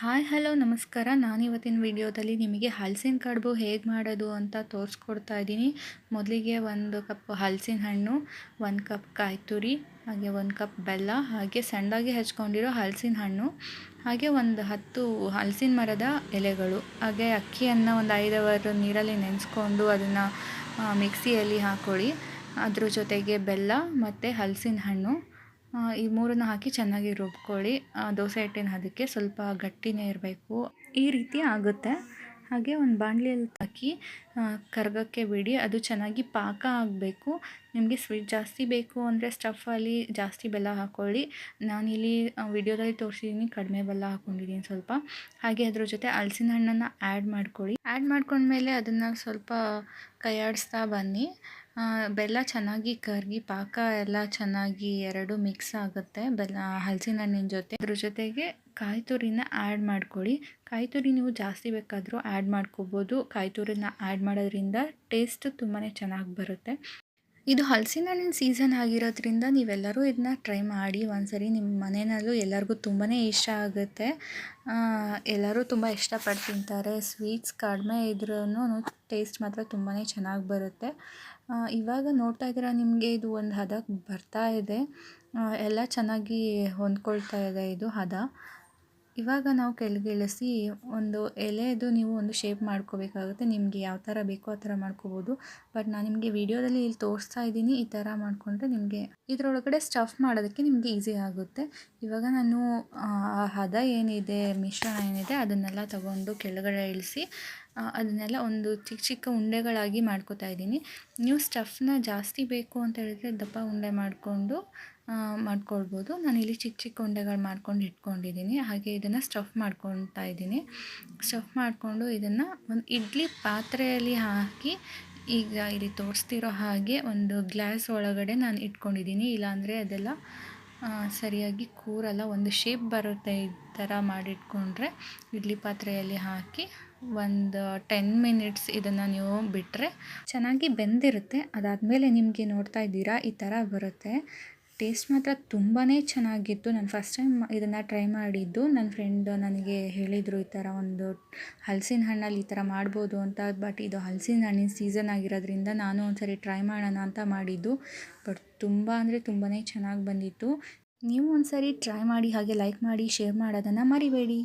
Hi, hello, ನಮಸ್ಕಾರ. ನಾನು ಇವತ್ತಿನ ವಿಡಿಯೋದಲ್ಲಿ ನಿಮಗೆ ಹಲಸಿನ ಕಡುಬು ಹೇಗೆ ಮಾಡೋದು ಅಂತ ತೋರಿಸ್ಕೊಡ್ತಾ ಇದ್ದೀನಿ. ಮೊದಲಿಗೆ ಒಂದು ಕಪ್ ಹಲಸಿನ ಹಣ್ಣು, ಒಂದು ಕಪ್ ಕಾಯಿ ತುರಿ ಹಾಗೆ ಒಂದು ಕಪ್ ಬೆಲ್ಲ, ಹಾಗೆ ಸಣ್ಣದಾಗಿ ಹಚ್ಕೊಂಡಿರೋ ಹಲಸಿನ ಹಣ್ಣು, ಹಾಗೆ ಒಂದು ಹತ್ತು ಹಲಸಿನ ಮರದ ಎಲೆಗಳು, ಹಾಗೆ ಅಕ್ಕಿಯನ್ನು ಒಂದು ಐದು ಅವರ್ ನೀರಲ್ಲಿ ನೆನೆಸ್ಕೊಂಡು ಅದನ್ನು ಮಿಕ್ಸಿಯಲ್ಲಿ ಹಾಕೊಳ್ಳಿ. ಅದ್ರ ಜೊತೆಗೆ ಬೆಲ್ಲ ಮತ್ತು ಹಲಸಿನ ಹಣ್ಣು. ಈ ಮೂರನ್ನು ಹಾಕಿ ಚೆನ್ನಾಗಿ ರುಬ್ಕೊಳ್ಳಿ. ದೋಸೆ ಹಿಟ್ಟಿನ ಅದಕ್ಕೆ ಸ್ವಲ್ಪ ಗಟ್ಟಿನೇ ಇರಬೇಕು. ಈ ರೀತಿ ಆಗುತ್ತೆ. ಹಾಗೆ ಒಂದು ಬಾಣಲಿಯಲ್ಲಿ ಹಾಕಿ ಕರ್ಗಕ್ಕೆ ಬಿಡಿ. ಅದು ಚೆನ್ನಾಗಿ ಪಾಕ ಆಗಬೇಕು. ನಿಮಗೆ ಸ್ವೀಟ್ ಜಾಸ್ತಿ ಬೇಕು ಅಂದರೆ ಸ್ಟಫಲ್ಲಿ ಜಾಸ್ತಿ ಬೆಲ್ಲ ಹಾಕ್ಕೊಳ್ಳಿ. ನಾನಿಲ್ಲಿ ವಿಡಿಯೋದಲ್ಲಿ ತೋರಿಸಿದ್ದೀನಿ ಕಡಿಮೆ ಬೆಲ್ಲ ಹಾಕ್ಕೊಂಡಿದ್ದೀನಿ ಸ್ವಲ್ಪ. ಹಾಗೆ ಅದ್ರ ಜೊತೆ ಹಲಸಿನ ಹಣ್ಣನ್ನು ಆ್ಯಡ್ ಮಾಡ್ಕೊಳ್ಳಿ. ಆ್ಯಡ್ ಮಾಡ್ಕೊಂಡ್ಮೇಲೆ ಅದನ್ನು ಸ್ವಲ್ಪ ಕೈಯಾಡಿಸ್ತಾ ಬನ್ನಿ. ಬೆಲ್ಲ ಚೆನ್ನಾಗಿ ಕರಗಿ, ಪಾಕ ಎಲ್ಲ ಚೆನ್ನಾಗಿ ಎರಡು ಮಿಕ್ಸ್ ಆಗುತ್ತೆ ಬೆಲ್ಲ, ಹಲಸಿನ ಹಣ್ಣಿನ ಜೊತೆ. ಅದ್ರ ಜೊತೆಗೆ ಕಾಯಿ ತುರಿನ ಆ್ಯಡ್ ಮಾಡ್ಕೊಳ್ಳಿ. ಕಾಯಿ ತುರಿ ನೀವು ಜಾಸ್ತಿ ಬೇಕಾದರೂ ಆ್ಯಡ್ ಮಾಡ್ಕೋಬೋದು. ಕಾಯಿ ತುರಿನ ಆ್ಯಡ್ ಮಾಡೋದ್ರಿಂದ ಟೇಸ್ಟ್ ತುಂಬಾ ಚೆನ್ನಾಗಿ ಬರುತ್ತೆ. ಇದು ಹಲಸಿನ ಹಣ್ಣಿನ ಸೀಸನ್ ಆಗಿರೋದ್ರಿಂದ ನೀವೆಲ್ಲರೂ ಇದನ್ನ ಟ್ರೈ ಮಾಡಿ ಒಂದ್ಸರಿ ನಿಮ್ಮ ಮನೆಯಲ್ಲೂ ಎಲ್ಲರಿಗೂ ತುಂಬಾ ಇಷ್ಟ ಆಗುತ್ತೆ. ಎಲ್ಲರೂ ತುಂಬ ಇಷ್ಟಪಟ್ಟು ತಿಂತಾರೆ. ಸ್ವೀಟ್ಸ್ ಕಡಿಮೆ ಇದ್ರೂ ಟೇಸ್ಟ್ ಮಾತ್ರ ತುಂಬಾ ಚೆನ್ನಾಗಿ ಬರುತ್ತೆ. ಇವಾಗ ನೋಡ್ತಾ ಇದ್ದೀರಾ ನಿಮಗೆ ಇದು ಒಂದು ಹದಕ್ಕೆ ಬರ್ತಾ ಇದೆ. ಎಲ್ಲ ಚೆನ್ನಾಗಿ ಹೊಂದ್ಕೊಳ್ತಾ ಇದೆ ಇದು ಹದ. ಇವಾಗ ನಾವು ಕೆಳಗಿಳಿಸಿ ಒಂದು ಎಲೆದು ನೀವು ಒಂದು ಶೇಪ್ ಮಾಡ್ಕೋಬೇಕಾಗುತ್ತೆ. ನಿಮಗೆ ಯಾವ ಥರ ಬೇಕೋ ಆ ಥರ ಮಾಡ್ಕೋಬೋದು. ಬಟ್ ನಾನು ನಿಮಗೆ ವಿಡಿಯೋದಲ್ಲಿ ಇಲ್ಲಿ ತೋರಿಸ್ತಾ ಇದ್ದೀನಿ. ಈ ಥರ ಮಾಡಿಕೊಂಡ್ರೆ ನಿಮಗೆ ಇದರೊಳಗಡೆ ಸ್ಟಫ್ ಮಾಡೋದಕ್ಕೆ ನಿಮಗೆ ಈಸಿ ಆಗುತ್ತೆ. ಇವಾಗ ನಾನು ಹದ ಏನಿದೆ, ಮಿಶ್ರಣ ಏನಿದೆ, ಅದನ್ನೆಲ್ಲ ತಗೊಂಡು ಕೆಳಗಡೆ ಇಳಿಸಿ ಅದನ್ನೆಲ್ಲ ಒಂದು ಚಿಕ್ಕ ಚಿಕ್ಕ ಉಂಡೆಗಳಾಗಿ ಮಾಡ್ಕೋತಾ ಇದ್ದೀನಿ. ನೀವು ಸ್ಟಫ್ನ ಜಾಸ್ತಿ ಬೇಕು ಅಂತ ಹೇಳಿದರೆ ದಪ್ಪ ಉಂಡೆ ಮಾಡಿಕೊಂಡು ಮಾಡ್ಕೊಳ್ಬೋದು. ಇಲ್ಲಿ ಚಿಕ್ಕ ಚಿಕ್ಕ ಉಂಡೆಗಳು ಮಾಡ್ಕೊಂಡು ಇಟ್ಕೊಂಡಿದ್ದೀನಿ. ಹಾಗೆ ಇದನ್ನು ಸ್ಟಫ್ ಮಾಡ್ಕೊತಾ ಇದ್ದೀನಿ. ಸ್ಟಫ್ ಮಾಡಿಕೊಂಡು ಇದನ್ನು ಒಂದು ಇಡ್ಲಿ ಪಾತ್ರೆಯಲ್ಲಿ ಹಾಕಿ ಈಗ ಇಲ್ಲಿ ತೋರಿಸ್ತಿರೋ ಹಾಗೆ ಒಂದು ಗ್ಲಾಸ್ ಒಳಗಡೆ ನಾನು ಇಟ್ಕೊಂಡಿದ್ದೀನಿ. ಇಲ್ಲಾಂದರೆ ಅದೆಲ್ಲ ಸರಿಯಾಗಿ ಕೂರಲ್ಲ. ಒಂದು ಶೇಪ್ ಬರುತ್ತೆ ಈ ಥರ ಮಾಡಿಟ್ಕೊಂಡ್ರೆ ಇಡ್ಲಿ ಪಾತ್ರೆಯಲ್ಲಿ ಹಾಕಿ ಒಂದು ಟೆನ್ ಮಿನಿಟ್ಸ್ ಇದನ್ನು ನೀವು ಬಿಟ್ಟರೆ ಚೆನ್ನಾಗಿ ಬೆಂದಿರುತ್ತೆ. ಅದಾದಮೇಲೆ ನಿಮಗೆ ನೋಡ್ತಾ ಇದ್ದೀರಾ, ಈ ಥರ ಬರುತ್ತೆ. ಟೇಸ್ಟ್ ಮಾತ್ರ ತುಂಬಾ ಚೆನ್ನಾಗಿತ್ತು. ನಾನು ಫಸ್ಟ್ ಟೈಮ್ ಇದನ್ನು ಟ್ರೈ ಮಾಡಿದ್ದು. ನನ್ನ ಫ್ರೆಂಡ್ ನನಗೆ ಹೇಳಿದರು ಈ ಥರ ಒಂದು ಹಲಸಿನ ಹಣ್ಣಲ್ಲಿ ಈ ಥರ ಮಾಡ್ಬೋದು ಅಂತ. ಬಟ್ ಇದು ಹಲಸಿನ ಹಣ್ಣಿನ ಸೀಸನ್ ಆಗಿರೋದ್ರಿಂದ ನಾನು ಒಂದ್ಸರಿ ಟ್ರೈ ಮಾಡೋಣ ಅಂತ ಮಾಡಿದ್ದು. ಬಟ್ ತುಂಬ ಅಂದರೆ ತುಂಬಾ ಚೆನ್ನಾಗಿ ಬಂದಿತ್ತು. ನೀವು ಒಂದ್ಸರಿ ಟ್ರೈ ಮಾಡಿ, ಹಾಗೆ ಲೈಕ್ ಮಾಡಿ ಶೇರ್ ಮಾಡೋದನ್ನು ಮರಿಬೇಡಿ.